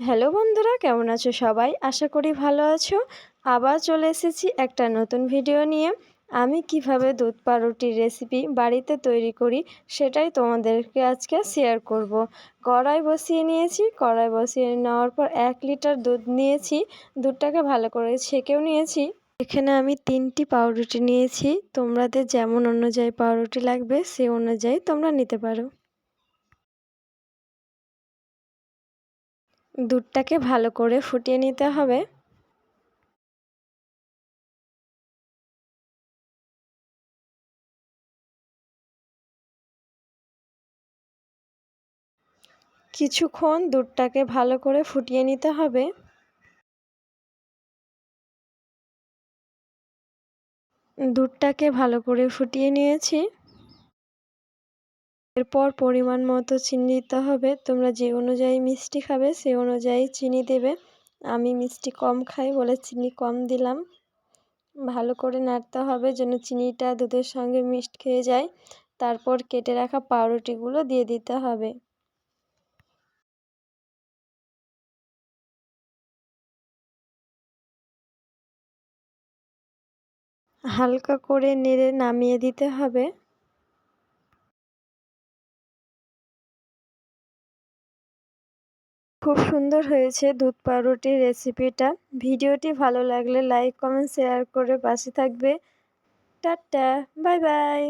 Hello বন্ধুরা, কেমন আছো সবাই? আশা করি ভালো আছো। আবার চলে এসেছি একটা নতুন ভিডিও নিয়ে। আমি কীভাবে দুধ পাউরুটির রেসিপি বাড়িতে তৈরি করি সেটাই তোমাদেরকে আজকে শেয়ার করব। কড়াই বসিয়ে নিয়েছি। কড়াই বসিয়ে নেওয়ার পর এক লিটার দুধ নিয়েছি। দুধটাকে ভালো করে ছেঁকেও নিয়েছি। এখানে আমি তিনটি পাউরুটি নিয়েছি। তোমাদের যেমন অনুযায়ী পাউরুটি লাগবে, সে অনুযায়ী তোমরা নিতে পারো। দুধটাকে ভালো করে ফুটিয়ে নিতে হবে। কিছুক্ষণ দুধটাকে ভালো করে ফুটিয়ে নিতে হবে। দুধটাকে ভালো করে ফুটিয়ে নিয়েছি। এরপর পরিমাণ মতো চিনি দিতে হবে। তোমরা যে অনুযায়ী মিষ্টি খাবে, সে অনুযায়ী চিনি দেবে। আমি মিষ্টি কম খাই বলে চিনি কম দিলাম। ভালো করে নাড়তে হবে যেন চিনিটা দুধের সঙ্গে মিক্সড খেয়ে যায়। তারপর কেটে রাখা পাউরুটিগুলো দিয়ে দিতে হবে। হালকা করে নেড়ে নামিয়ে দিতে হবে। খুব সুন্দর হয়েছে দুধ পাউরুটির রেসিপিটা। ভিডিওটি ভালো লাগলে লাইক, কমেন্ট, শেয়ার করে পাশে থাকবে। Tata, bye bye.